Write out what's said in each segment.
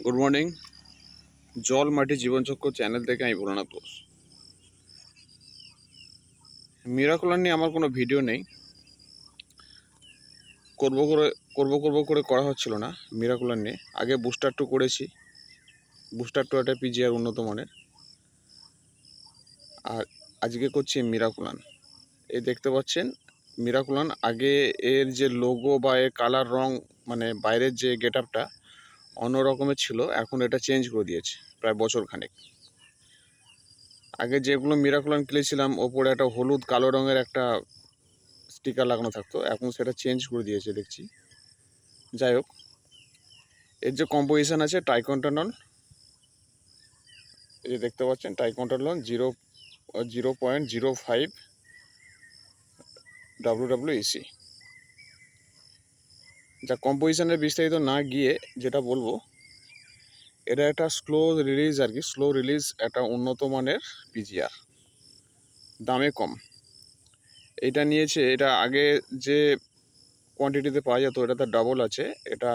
Good morning জল, মাটি, জীবনচক্র চ্যানেল থেকে আমি ভোলানাথ ঘোষ মিরাকুলার নিয়ে আমার কোনো ভিডিও নেই। করব করে, করব করব করে করা হচ্ছিল না মিরাকুলার নিয়ে। আগে বুস্টার টু করেছি। বুস্টার টু একটা পিজিআর উন্নত মানের। আর আজকে করছি মিরাকুলান এই দেখতে পাচ্ছেন মিরাকুলান আগে এর যে লোগো বা এর কালার রং মানে বাইরের যে গেট আপটা অন্য রকমের ছিল, এখন এটা চেঞ্জ করে দিয়েছে, প্রায় বছর খানেক। আগে যেগুলো মিরাকুলান কিনেছিলাম ওপরে একটা হলুদ কালো রঙের একটা স্টিকার লাগানো থাকতো, এখন সেটা চেঞ্জ করে দিয়েছে দেখছি। যাই হোক, এর যে কম্পোজিশান আছে টাইকন্টানল এই যে দেখতে পাচ্ছেন টাইকন্টানল zero zero point zero five W W AC যা কম্পোজিশনের বিস্তারিত না গিয়ে যেটা বলব, এটা একটা স্লো রিলিজ আর কি স্লো রিলিজ একটা উন্নত মানের পিজিআর দামে কম। এটা নিয়েছে, এটা আগে যে কোয়ান্টিটিতে পাওয়া যেত এটা তার ডাবল আছে, এটা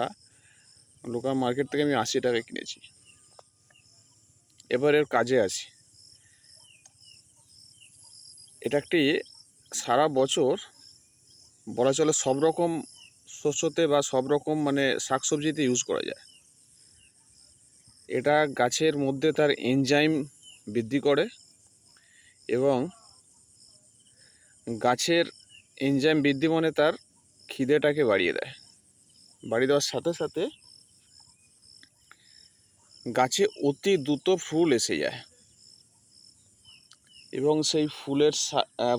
লোকাল মার্কেট থেকে আমি আশি টাকায় কিনেছি। এবার এর কাজে আছি এটা একটি সারা বছর বলা চলে সব রকম শস্যতে বা সব রকম মানে শাকসবজিতে ইউজ করা যায়। এটা গাছের মধ্যে তার এনজাইম বৃদ্ধি করে এবং গাছের এনজাইম বৃদ্ধি মানে তার খিদেটাকে বাড়িয়ে দেয়। বাড়িয়ে দেওয়ার সাথে সাথে গাছে অতি দ্রুত ফুল এসে যায়। এবং সেই ফুলের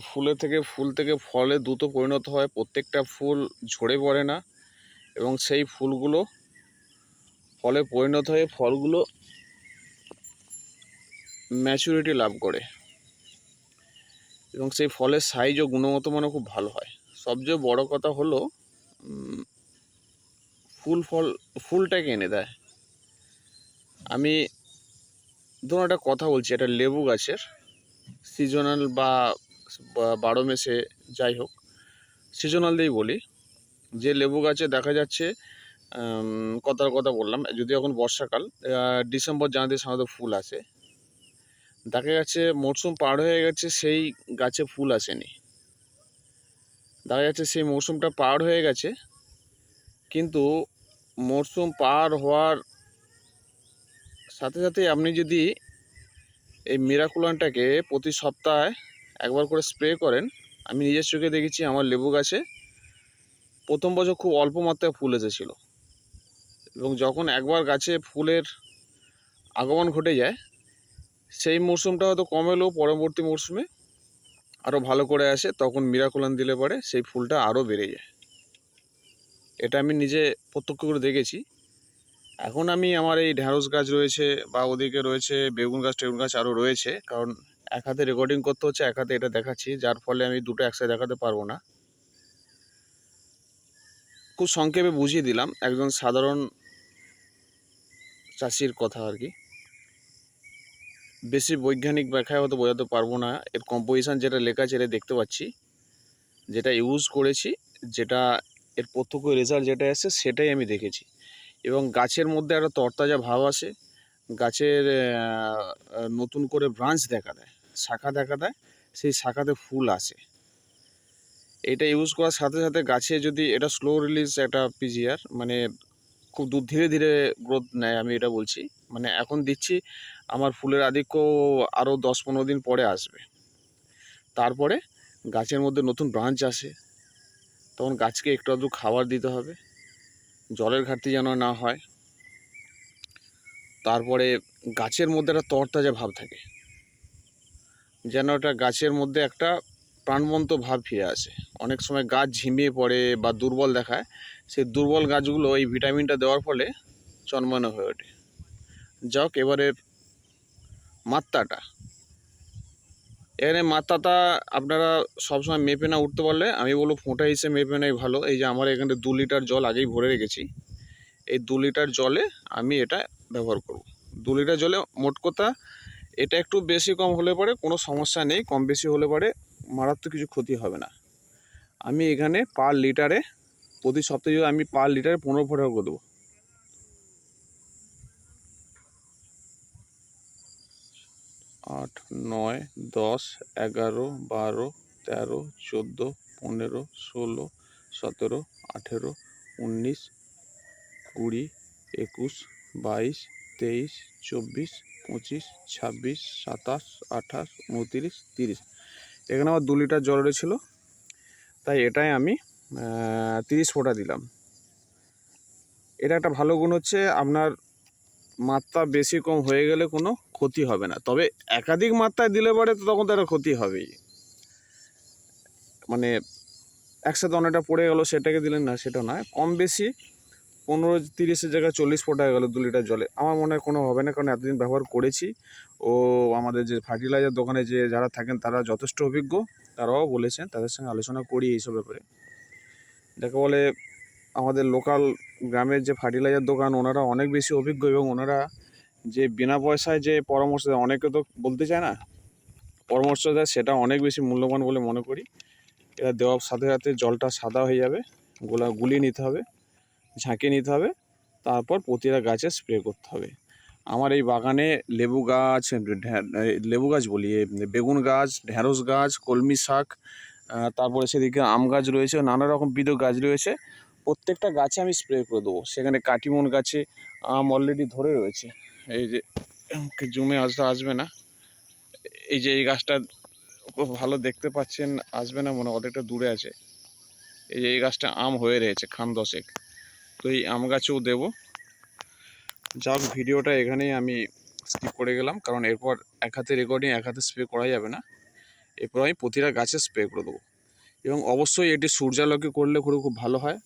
ফুলের থেকে, ফুল থেকে ফলে দ্রুত পরিণত হয়। প্রত্যেকটা ফুল ঝরে পড়ে না এবং সেই ফুলগুলো ফলে পরিণত হয়ে ফলগুলো ম্যাচুরিটি লাভ করে এবং সেই ফলের সাইজ ও গুণগত মানও খুব ভালো হয়। সবচেয়ে বড় কথা হলো ফুল ফল, ফুলটাকে এনে দেয়। আমি ধরুন একটা কথা বলছি একটা লেবু গাছের। সিজনাল বা বারো মেসে যাই হোক সিজনাল দিয়েই বলি। যে লেবু গাছে দেখা যাচ্ছে কথার কথা বললাম যদি এখন বর্ষাকাল ডিসেম্বর জানুয়ারি সাধারণত ফুল আসে। দেখা যাচ্ছে মরশুম পার হয়ে গেছে, সেই গাছে ফুল আসেনি। দেখা যাচ্ছে সেই মরশুমটা পার হয়ে গেছে, কিন্তু মরশুম পার হওয়ার সাথে সাথে আপনি যদি এই মিরাকুলানটাকে প্রতি সপ্তাহে একবার করে স্প্রে করেন। আমি নিজের চোখে দেখেছি, আমার লেবু গাছে প্রথম বছর খুব অল্প মাত্রায় ফুল এসেছিল। এবং যখন একবার গাছে ফুলের আগমন ঘটে যায়, সেই মরশুমটা হয়তো কম এলেও পরবর্তী মরশুমে আরও ভালো করে আসে, তখন মিরাকুলান দিলে পরে সেই ফুলটা আরও বেড়ে যায়। এটা আমি নিজে প্রত্যক্ষ করে দেখেছি। এখন আমি আমার এই ঢ্যাঁড়স গাছ রয়েছে বা ওদিকে রয়েছে বেগুন গাছ, টেগুন গাছ আরও রয়েছে। কারণ এক হাতে রেকর্ডিং করতে হচ্ছে, এক হাতে এটা দেখাচ্ছি। যার ফলে আমি দুটো একসাথে দেখাতে পারব না। খুব সংক্ষেপে বুঝিয়ে দিলাম, একজন সাধারণ চাষির কথা আর কি। বেশি বৈজ্ঞানিক ব্যাখ্যায় হয়তো বোঝাতে পারব না। এর কম্পোজিশান যেটা লেখা আছে এটা দেখতে পাচ্ছি। যেটা ইউজ করেছি, যেটা এর প্রত্যক্ষ রেজাল্ট যেটা এসেছে, সেটাই আমি দেখেছি। এবং গাছের মধ্যে একটা তরতাজা ভাব আসে। গাছের নতুন করে ব্রাঞ্চ দেখা দেয়, শাখা দেখা দেয়, সেই শাখাতে ফুল আসে। এটা ইউজ করার সাথে সাথে গাছে যদি এটা স্লো রিলিজ একটা পিজিআর মানে খুব দূর ধীরে ধীরে গ্রোথ নেয় আমি এটা বলছি। মানে এখন দিচ্ছি, আমার ফুলের আধিক্য আরও দশ পনেরো দিন পরে আসবে। তারপরে গাছের মধ্যে নতুন ব্রাঞ্চ আসে, তখন গাছকে একটু আধটু খাবার দিতে হবে। জলের ঘাটতি যেন না হয়, তারপরে গাছের মধ্যে একটা তরতাজা ভাব থাকে। যেন একটা গাছের মধ্যে একটা প্রাণবন্ত ভাব ফিরে আসে। অনেক সময় গাছ ঝিমিয়ে পড়ে বা দুর্বল দেখায়, সেই দুর্বল গাছগুলো এই ভিটামিনটা দেওয়ার ফলে জন্মানো হয়ে ওঠে। যাক, এবারের মাত্রাটা এখানে মাত্রাটা আপনারা সবসময় মেপে না উঠতে পারলে, আমি বলব ফোঁটা হিসেবে মেপে নেই ভালো। এই যে আমার এখানে দু লিটার জল আগেই ভরে রেখেছি। এই দু লিটার জলে আমি এটা ব্যবহার করব। দু লিটার জলে মোট কথা এটা একটু বেশি কম হলে পরে কোনো সমস্যা নেই, কম বেশি হলে পরে মারাত্মক কিছু ক্ষতি হবে না। আমি এখানে পার লিটারে প্রতি সপ্তাহে আমি পার লিটারে পনেরো ফোঁটা করে দেবো। আট, নয়, দশ, এগারো, বারো, তেরো, চোদ্দ, পনেরো, ষোলো, সতেরো, আঠেরো, উনিশ, কুড়ি, একুশ, বাইশ, তেইশ, চব্বিশ, পঁচিশ, ছাব্বিশ, সাতাশ, আঠাশ, উনতিরিশ, তিরিশ। এখানে আমার দু লিটার জল রয়েছিল, তাই এটাই আমি তিরিশ ফোঁটা দিলাম। এটা একটা ভালো গুণ হচ্ছে, আপনার মাত্রা বেশি কম হয়ে গেলে কোনো ক্ষতি হবে না। তবে একাধিক মাত্রায় দিলে পরে তো তখন তার ক্ষতি হবেই। মানে একসাথে অনেকটা পড়ে গেল, সেটাকে দিলেন না, সেটা নয়। কম বেশি পনেরো তিরিশের জায়গায় চল্লিশ ফোঁটা গেলো দু লিটার জলে। আমার মনে হয় কোনো হবে না, কারণ এতদিন ব্যবহার করেছি। ও আমাদের যে ফার্টিলাইজার দোকানে যে যারা থাকেন, তারা যথেষ্ট অভিজ্ঞ। তারাও বলেছেন, তাদের সঙ্গে আলোচনা করি এইসব ব্যাপারে। যাকে বলে আমাদের লোকাল গ্রামের যে ফার্টিলাইজার দোকান, ওনারা অনেক বেশি অভিজ্ঞ এবং ওনারা যে বিনা পয়সায় যে পরামর্শ দেয়, অনেকে তো বলতে চায় না। পরামর্শ দেয়, সেটা অনেক বেশি মূল্যবান বলে মনে করি। এটা দেওয়ার সাথে সাথে জলটা সাদা হয়ে যাবে, গোলা, গুলিয়ে নিতে হবে, ঝাঁকিয়ে নিতে হবে, তারপর প্রতিটা গাছে স্প্রে করতে হবে। আমার এই বাগানে লেবু গাছ লেবু গাছ বলি বেগুন গাছ, ঢ্যাঁড়স গাছ, কলমি শাক তারপরে সেদিকে আম গাছ রয়েছে, নানা রকম বিধ গাছ রয়েছে। প্রত্যেকটা গাছে আমি স্প্রে করে দেবো। সেখানে কাটিমন গাছে আম অলরেডি ধরে রয়েছে। এই যে জুমে আসতে আসবে না। এই যে এই গাছটা ভালো দেখতে পাচ্ছেন, আসবে না মনে অনেকটা দূরে আছে। এই যে এই গাছটা আম হয়ে রয়েছে, খান দশেক। তো এই আম গাছেও দেবো। যাক, ভিডিওটা এখানেই আমি স্কিপ করে গেলাম, কারণ এরপর এক হাতে রেকর্ডিং এক হাতে স্প্রে করা যাবে না। এরপর আমি প্রতিটা গাছে স্প্রে করে দেবো। এবং অবশ্যই এটি সূর্যালোকে করলে খুব ভালো হয়।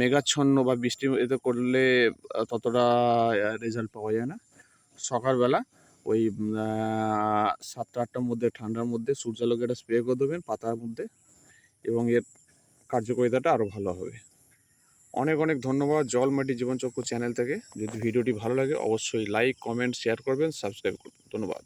মেঘাচ্ছন্ন বা বৃষ্টি এতে করলে ততটা রেজাল্ট পাওয়া যায় না। সকালবেলা ওই সাতটা, আটটার মধ্যে, ঠান্ডার মধ্যে সূর্যালোকে এটা স্প্রে করে দেবেন পাতার মধ্যে এবং এর কার্যকারিতাটা আরও ভালো হবে। অনেক অনেক ধন্যবাদ জল মাটি জীবনচক্র চ্যানেল থেকে। যদি ভিডিওটি ভালো লাগে, অবশ্যই লাইক কমেন্ট শেয়ার করবেন সাবস্ক্রাইব করবেন। ধন্যবাদ।